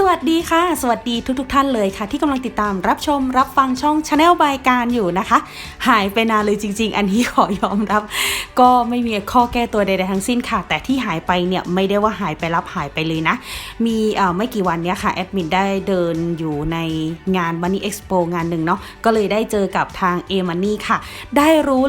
สวัสดีค่ะ สวัสดีทุกทท่านเลยค่ะ ที่กำลังติดตามรับชมรับฟังช่องชาแนลบายการอยู่นะคะ หายไปนานเลยจริง ๆ อันนี้ขอยอมรับ ก็ไม่มีข้อแก้ตัวใดๆทั้งสิ้นค่ะ แต่ที่หายไปเนี่ยไม่ได้ว่าหายไปรับหายไปเลยนะ มีไม่กี่วันเนี้ยค่ะแอดมินได้เดินอยู่ในงาน Money Expo งานหนึ่งเนาะก็เลยได้เจอกับทาง a m o n e y ค่ะ ได้รู้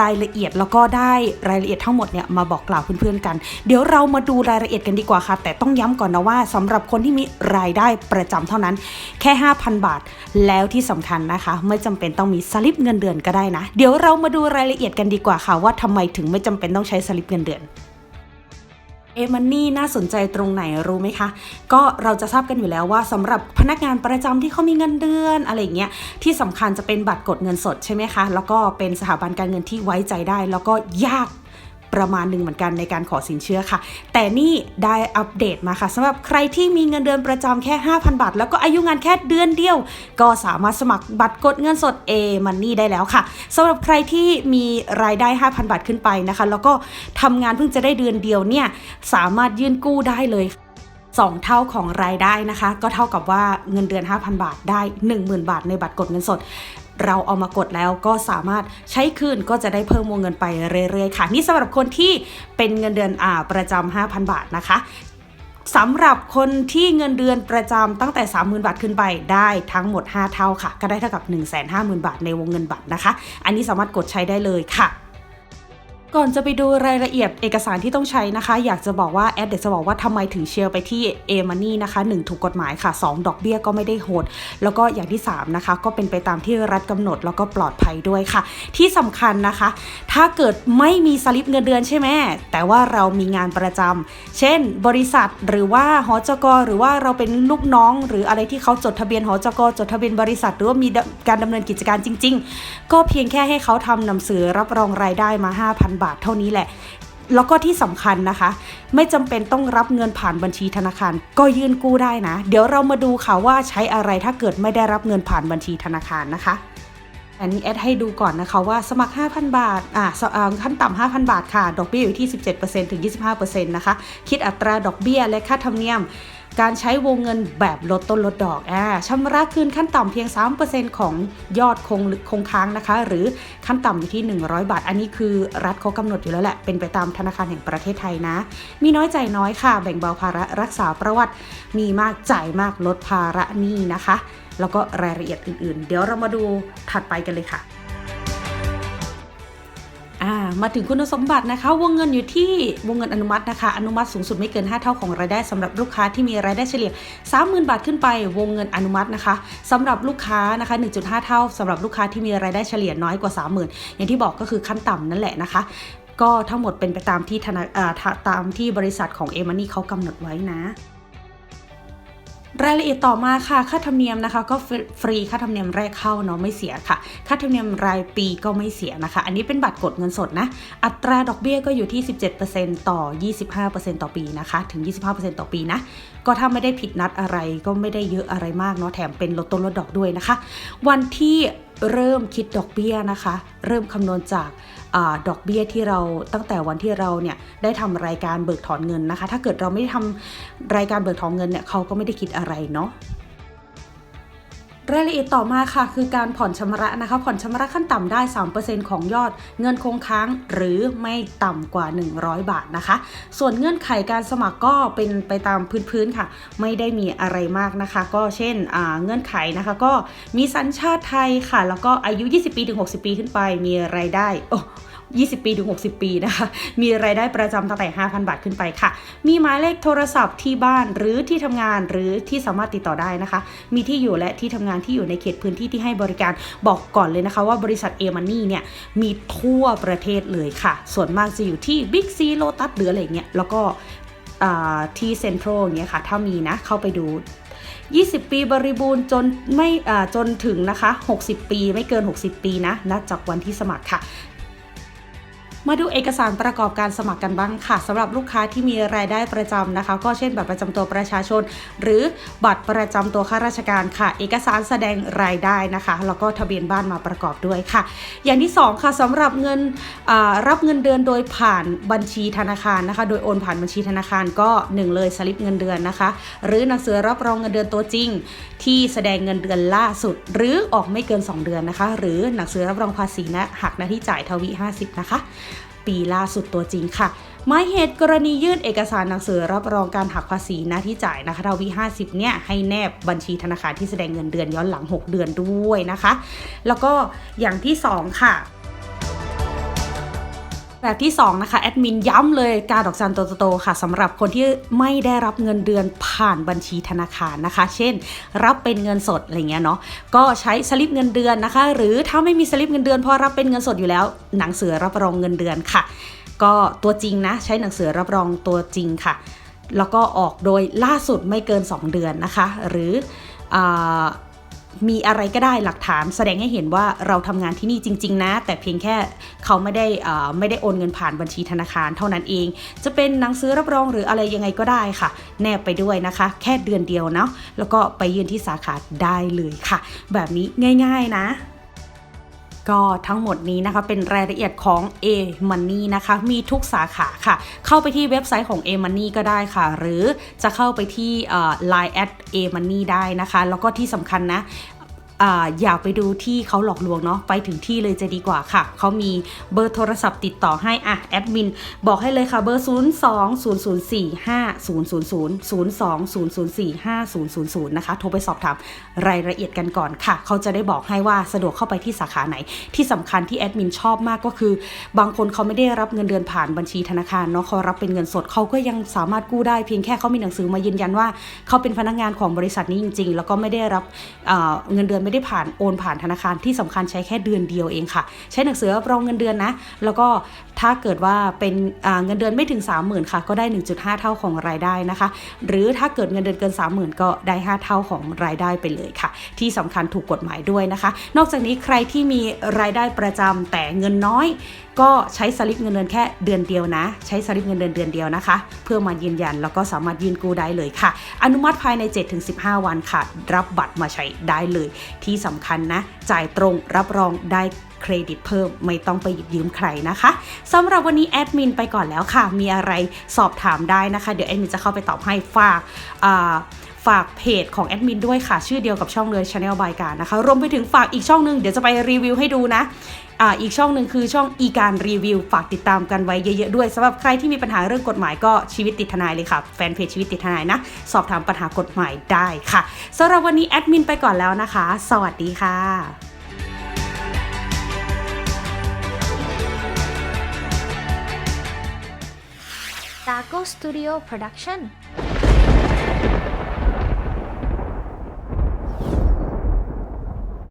รายละเอียดแล้วก็ได้รายละเอียดทั้งหมดเนี่ยมาบอกกล่าวเพื่อนๆกัน เดี๋ยวเรามาดูรายละเอียดกันดีกว่าค่ะ แต่ต้องย้ำก่อนนะว่าสำหรับคนที่มีรายได้ประจำเท่านั้นแค่ 5,000 บาท แล้วที่สำคัญนะคะ ไม่จำเป็นต้องมีสลิปเงินเดือนก็ได้นะ เดี๋ยวเรามาดูรายละเอียดกันดีกว่าค่ะว่าทำไมถึงไม่จำเป็นต้องใช้สลิปเงินเดือนเอมันนี่น่าสนใจตรงไหนรู้ไหมคะ ก็เราจะทราบกันอยู่แล้วว่าสำหรับพนักงานประจำที่เขามีเงินเดือนอะไรเงี้ยที่สำคัญจะเป็นบัตรกดเงินสดใช่ไหมคะ แล้วก็เป็นสถาบันการเงินที่ไว้ใจได้ แล้วก็ยาก ประมาณหนึ่งเหมือนกันในการขอสินเชื่อค่ะ แต่นี่ได้อัปเดตมาค่ะสำหรับใครที่มีเงินเดือนประจำแค่ 5,000 บาท แล้วก็อายุงานแค่เดือนเดียว ก็สามารถสมัครบัตรกดเงินสด A Money ได้แล้วค่ะสำหรับใครที่มีรายได้ 5,000 บาทขึ้นไปนะคะ แล้วก็ทำงานเพิ่งจะได้เดือนเดียวเนี่ยสามารถยื่นกู้ได้เลย2 เท่าของรายได้นะคะ ก็เท่ากับว่าเงินเดือน 5,000 บาทได้ 10,000 บาทในบัตรกดเงินสด เราเอามากดแล้วก็สามารถใช้คืนก็จะได้เพิ่มวงเงินไปเรื่อยๆค่ะ นี่สำหรับคนที่เป็นเงินเดือนอ่าประจำ5,000 บาทนะคะสำหรับคนที่เงินเดือนประจำตั้งแต่ 30,000 บาทขึ้นไปได้ทั้งหมด 5 เท่าค่ะ ก็ได้เท่ากับ 150,000 บาทในวงเงินบัตรนะคะ อันนี้สามารถกดใช้ได้เลยค่ะ ก่อนจะไปดูรายละเอียดเอกสารที่ต้องใช้นะคะ อยากจะบอกว่าแอดเดจะบอกว่าทำไมถึงเชียร์ไปที่ a m o n e y นะคะ1ถูกกฎหมายค่ะ 2 ดอกเบี้ยก็ไม่ได้โหด แล้วก็อย่างที่ 3 นะคะ ก็เป็นไปตามที่รัฐกำหนดแล้วก็ปลอดภัยด้วยค่ะ ที่สำคัญนะคะ ถ้าเกิดไม่มีสลิปเงินเดือนใช่ไหมแต่ว่าเรามีงานประจำเช่น บริษัทหรือว่าหอจกหรือว่าเราเป็นลูกน้อง หรืออะไรที่เขาจดทะเบียนหอจกจดทะเบียนบริษัท หรือว่ามีการดำเนินกิจการจริง ๆ ก็เพียงแค่ให้เขาทำหนังสือรับรองรายได้มา 5,000บาทเท่านี้แหละ แล้วก็ที่สำคัญนะคะ ไม่จำเป็นต้องรับเงินผ่านบัญชีธนาคาร ก็ยื่นกู้ได้นะ เดี๋ยวเรามาดูค่ะว่าใช้อะไรถ้าเกิดไม่ได้รับเงินผ่านบัญชีธนาคารนะคะอันนี้แอดให้ดูก่อนนะคะว่าสมัคร 5,000 บาท อ่าสอ่าขั้นต่ำ5,000 บาทค่ะ ดอกเบี้ยอยู่ที่ 17%ถึง 25%นะคะ คิดอัตราดอกเบี้ยและค่าธรรมเนียม การใช้วงเงินแบบลดต้นลดดอกอ่าชำระคืนขั้นต่ำเพียง 3%ของยอดคงคงค้างนะคะ หรือขั้นต่ำอยู่ที่ 100 บาท อันนี้คือรัฐเขากำหนดอยู่แล้วแหละ เป็นไปตามธนาคารแห่งประเทศไทยนะ มีน้อยใจน้อยค่ะ แบ่งเบาภาระรักษาประวัติ มีมากจ่ายมากลดภาระหนี้นะคะ แล้วก็รายละเอียดอื่นๆ เดี๋ยวเรามาดูถัดไปกันเลยค่ะ มาถึงคุณสมบัตินะคะ วงเงินอยู่ที่วงเงินอนุมัตินะคะ อนุมัติสูงสุดไม่เกิน 5 เท่าของรายได้สำหรับลูกค้าที่มีรายได้เฉลี่ย 30,000 บาทขึ้นไป วงเงินอนุมัตินะคะสำหรับลูกค้านะคะ 1.5 เท่าสำหรับลูกค้าที่มีรายได้เฉลี่ยน้อยกว่า 30,000 อย่างที่บอกก็คือขั้นต่ำนั่นแหละนะคะ ก็ทั้งหมดเป็นไปตามที่ธนาอ่าทาตามที่บริษัทของเอมานี่เขากำหนดไว้นะ รายละเอียดต่อมาค่ะ ค่าธรรมเนียมนะคะ ก็ฟรีค่าธรรมเนียมแรกเข้าเนาะไม่เสียค่ะ ค่าธรรมเนียมรายปีก็ไม่เสียนะคะ อันนี้เป็นบัตรกดเงินสดนะ อัตราดอกเบี้ยก็อยู่ที่ 17%ต่อ 25%ต่อปีนะคะ ถึง 25%ต่อปีนะ ก็ถ้าไม่ได้ผิดนัดอะไรก็ไม่ได้เยอะอะไรมากเนาะแถมเป็นลดต้นลดดอกด้วยนะคะ วันที่เริ่มคิดดอกเบี้ยนะคะ เริ่มคำนวณจาก อดอกเบี้ยที่เราตั้งแต่วันที่เราเนี่ยได้ทำรายการเบิกถอนเงินนะคะ ถ้าเกิดเราไม่ได้ทำรายการเบิกถอนเงินเนี่ยเขาก็ไม่ได้คิดอะไรเนาะ รายละเอียดต่อมาค่ะ คือการผ่อนชำระนะคะ ผ่อนชำระขั้นต่ำได้ 3%ของยอด เงินคงค้างหรือไม่ต่ำกว่า 100 บาทนะคะ ส่วนเงื่อนไขการสมัครก็เป็นไปตามพื้นๆค่ะ ไม่ได้มีอะไรมากนะคะ ก็เช่นเงื่อนไขนะคะก็มีสัญชาติไทยค่ะ แล้วก็อายุ 20 ปีถึง 60 ปีขึ้นไปมีรายได้โอ้ 20 ปีถึง 60 ปีนะคะ มีรายได้ประจำตั้งแต่ 5,000 บาทขึ้นไปค่ะ มีหมายเลขโทรศัพท์ที่บ้านหรือที่ทำงานหรือที่สามารถติดต่อได้นะคะ มีที่อยู่และที่ทำงานที่อยู่ในเขตพื้นที่ที่ให้บริการบอกก่อนเลยนะคะ ว่าบริษัทเอมันนี่เนี่ยมีทั่วประเทศเลยค่ะ ส่วนมากจะอยู่ที่ Big C Lotus หรืออะไรเงี้ยแล้วก็ที่เซ็นทรัลอย่างเงี้ยค่ะ ถ้ามีนะเข้าไปดู 20 ปีบริบูรณ์จนไม่จนถึงนะคะ 60 ปีไม่เกิน 60 ปีนะนับจากวันที่สมัครค่ะ มาดูเอกสารประกอบการสมัครกันบ้างค่ะสำหรับลูกค้าที่มีรายได้ประจำนะคะ ก็เช่นบัตรประจำตัวประชาชน หรือบัตรประจำตัวข้าราชการค่ะ เอกสารแสดงรายได้นะคะ แล้วก็ทะเบียนบ้านมาประกอบด้วยค่ะ อย่างที่ 2 ค่ะสำหรับเงินรับเงินเดือนโดยผ่านบัญชีธนาคารนะคะ โดยโอนผ่านบัญชีธนาคารก็ 1 เลยสลิปเงินเดือนนะคะ หรือหนังสือรับรองเงินเดือนตัวจริง ที่แสดงเงินเดือนล่าสุด หรือออกไม่เกิน 2 เดือนนะคะ หรือหนังสือรับรองภาษีนะหักหน้าที่จ่ายทวี50นะคะ ปีล่าสุดตัวจริงค่ะหมายเหตุกรณียื่นเอกสารหนังสือรับรองการหักภาษีหน้าที่จ่ายนะคะทวี50 เนี่ยให้แนบบัญชีธนาคารที่แสดงเงินเดือนย้อนหลัง 6 เดือนด้วยนะคะ แล้วก็อย่างที่ 2 ค่ะ แบบที่ 2 นะคะ แอดมินย้ำเลยการดอกจันโตๆค่ะสำหรับคนที่ไม่ได้รับเงินเดือนผ่านบัญชีธนาคารนะคะ เช่น รับเป็นเงินสดอะไรเงี้ยเนาะก็ใช้สลิปเงินเดือนนะคะ หรือถ้าไม่มีสลิปเงินเดือนพราะรับเป็นเงินสดอยู่แล้ว หนังสือรับรองเงินเดือนค่ะ ก็ตัวจริงนะ ใช้หนังสือรับรองตัวจริงค่ะ แล้วก็ออกโดยล่าสุดไม่เกิน 2 เดือนนะคะ หรืออ มีอะไรก็ได้หลักฐานแสดงให้เห็นว่าเราทำงานที่นี่จริง ๆ นะ แต่เพียงแค่เขาไม่ได้อ่าไม่ได้โอนเงินผ่านบัญชีธนาคารเท่านั้นเอง จะเป็นหนังสือรับรองหรืออะไรยังไงก็ได้ค่ะ แนบไปด้วยนะคะ แค่เดือนเดียวเนาะแล้วก็ไปยืนที่สาขาได้เลยค่ะ แบบนี้ง่าย ๆ นะ ก็ทั้งหมดนี้นะคะเป็นรายละเอียดของ A Money นะคะ มีทุกสาขาค่ะ เข้าไปที่เว็บไซต์ของ A Money ก็ได้ค่ะ หรือจะเข้าไปที่ Line at A Money ได้นะคะ แล้วก็ที่สำคัญนะ อ่าอย่าไปดูที่เขาหลอกลวงเนาะไปถึงที่เลยจะดีกว่าค่ะ เขามีเบอร์โทรศัพท์ติดต่อให้อะแอดมินบอกให้เลยค่ะเบอร์ 0 2 0 0 4 5 0 0 0 0 2 0 0 4 5 0 0 0 นะคะ โทรไปสอบถามรายละเอียดกันก่อนค่ะ เขาจะได้บอกให้ว่าสะดวกเข้าไปที่สาขาไหน ที่สำคัญที่แอดมินชอบมากก็คือ บางคนเขาไม่ได้รับเงินเดือนผ่านบัญชีธนาคารเนาะเขารับเป็นเงินสดเขาก็ยังสามารถกู้ได้เพียงแค่เขามีหนังสือมายืนยันว่า เขาเป็นพนักงานของบริษัทนี้จริง ๆ แล้วก็ไม่ได้รับเงินเดือนไม่ได้ผ่านโอนผ่านธนาคารที่สำคัญใช้แค่เดือนเดียวเองค่ะ ใช้หนังสือรับรองเงินเดือนนะ แล้วก็ถ้าเกิดว่าเป็นเงินเดือนไม่ถึง 30,000 ค่ะ ก็ได้ 1.5 เท่าของรายได้นะคะ หรือถ้าเกิดเงินเดือนเกิน 30,000 ก็ได้ 5 เท่าของรายได้ไปเลยค่ะ ที่สำคัญถูกกฎหมายด้วยนะคะ นอกจากนี้ใครที่มีรายได้ประจำแต่เงินน้อย ก็ใช้สลิปเงินเดือนแค่เดือนเดียวนะ ใช้สลิปเงินเดือนเดือนเดียวนะคะ เพื่อมายืนยันแล้วก็สามารถยืนกู้ได้เลยค่ะ อนุมัติภายใน 7-15 วันค่ะ รับบัตรมาใช้ได้เลย ที่สำคัญนะ จ่ายตรงรับรองได้เครดิตเพิ่มไม่ต้องไปหยิบยืมใครนะคะสำหรับวันนี้แอดมินไปก่อนแล้วค่ะ มีอะไรสอบถามได้นะคะ เดี๋ยวแอดมินจะเข้าไปตอบให้ฝากอ่า ฝากเพจของแอดมินด้วยค่ะ ชื่อเดียวกับช่องเลย Channel by การนะคะ รวมไปถึงฝากอีกช่องหนึ่งเดี๋ยวจะไปรีวิวให้ดูนะอ่าอีกช่องหนึ่งคือช่องอีการรีวิว ฝากติดตามกันไว้เยอะๆด้วยสำหรับใครที่มีปัญหาเรื่องกฎหมายก็ชีวิตติดทนายเลยค่ะ แฟนเพจชีวิตติดทนายนะ สอบถามปัญหากฎหมายได้ค่ะสำหรับวันนี้แอดมินไปก่อนแล้วนะคะ สวัสดีค่ะ Taco Studio Production